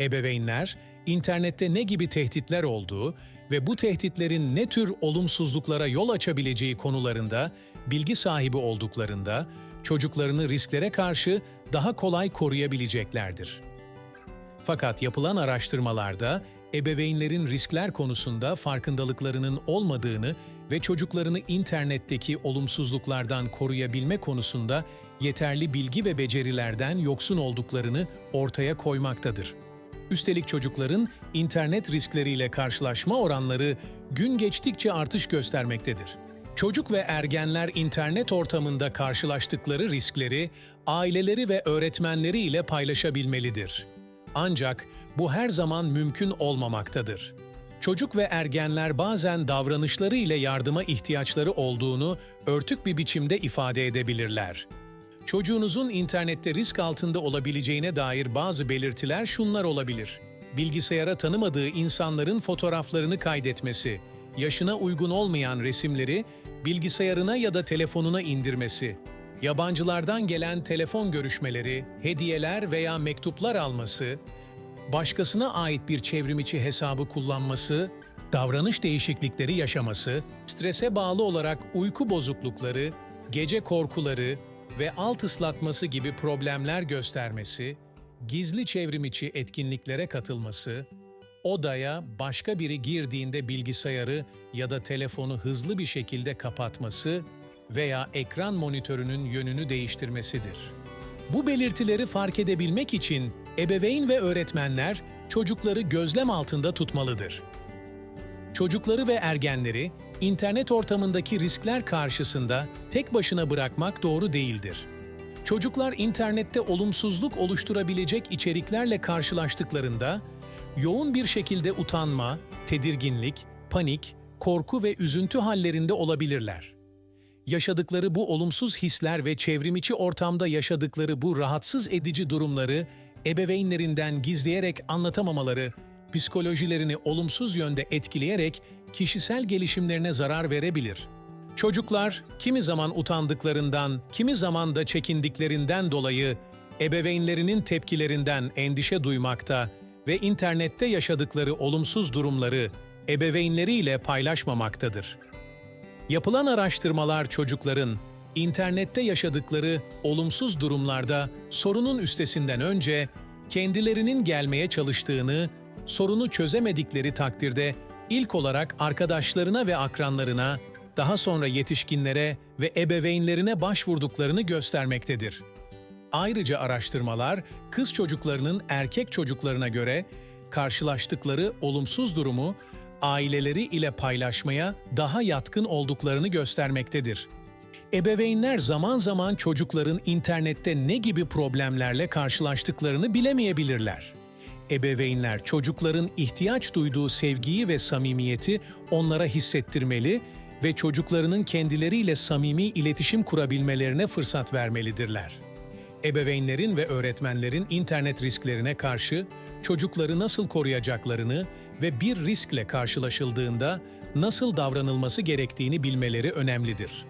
Ebeveynler, internette ne gibi tehditler olduğu ve bu tehditlerin ne tür olumsuzluklara yol açabileceği konularında bilgi sahibi olduklarında çocuklarını risklere karşı daha kolay koruyabileceklerdir. Fakat yapılan araştırmalarda ebeveynlerin riskler konusunda farkındalıklarının olmadığını ve çocuklarını internetteki olumsuzluklardan koruyabilme konusunda yeterli bilgi ve becerilerden yoksun olduklarını ortaya koymaktadır. Üstelik çocukların internet riskleriyle karşılaşma oranları gün geçtikçe artış göstermektedir. Çocuk ve ergenler internet ortamında karşılaştıkları riskleri aileleri ve öğretmenleri ile paylaşabilmelidir. Ancak bu her zaman mümkün olmamaktadır. Çocuk ve ergenler bazen davranışları ile yardıma ihtiyaçları olduğunu örtük bir biçimde ifade edebilirler. Çocuğunuzun internette risk altında olabileceğine dair bazı belirtiler şunlar olabilir. Bilgisayara tanımadığı insanların fotoğraflarını kaydetmesi, yaşına uygun olmayan resimleri bilgisayarına ya da telefonuna indirmesi, yabancılardan gelen telefon görüşmeleri, hediyeler veya mektuplar alması, başkasına ait bir çevrimiçi hesabı kullanması, davranış değişiklikleri yaşaması, strese bağlı olarak uyku bozuklukları, gece korkuları ve alt ıslatması gibi problemler göstermesi, gizli çevrimiçi etkinliklere katılması, odaya başka biri girdiğinde bilgisayarı ya da telefonu hızlı bir şekilde kapatması veya ekran monitörünün yönünü değiştirmesidir. Bu belirtileri fark edebilmek için ebeveyn ve öğretmenler çocukları gözlem altında tutmalıdır. Çocukları ve ergenleri internet ortamındaki riskler karşısında tek başına bırakmak doğru değildir. Çocuklar internette olumsuzluk oluşturabilecek içeriklerle karşılaştıklarında yoğun bir şekilde utanma, tedirginlik, panik, korku ve üzüntü hallerinde olabilirler. Yaşadıkları bu olumsuz hisler ve çevrimiçi ortamda yaşadıkları bu rahatsız edici durumları ebeveynlerinden gizleyerek anlatamamaları, psikolojilerini olumsuz yönde etkileyerek kişisel gelişimlerine zarar verebilir. Çocuklar kimi zaman utandıklarından, kimi zaman da çekindiklerinden dolayı ebeveynlerinin tepkilerinden endişe duymakta ve internette yaşadıkları olumsuz durumları ebeveynleriyle paylaşmamaktadır. Yapılan araştırmalar çocukların internette yaşadıkları olumsuz durumlarda sorunun üstesinden önce kendilerinin gelmeye çalıştığını, sorunu çözemedikleri takdirde ilk olarak arkadaşlarına ve akranlarına, daha sonra yetişkinlere ve ebeveynlerine başvurduklarını göstermektedir. Ayrıca araştırmalar kız çocuklarının erkek çocuklarına göre karşılaştıkları olumsuz durumu aileleri ile paylaşmaya daha yatkın olduklarını göstermektedir. Ebeveynler zaman zaman çocukların internette ne gibi problemlerle karşılaştıklarını bilemeyebilirler. Ebeveynler çocukların ihtiyaç duyduğu sevgiyi ve samimiyeti onlara hissettirmeli ve çocuklarının kendileriyle samimi iletişim kurabilmelerine fırsat vermelidirler. Ebeveynlerin ve öğretmenlerin internet risklerine karşı çocukları nasıl koruyacaklarını ve bir riskle karşılaşıldığında nasıl davranılması gerektiğini bilmeleri önemlidir.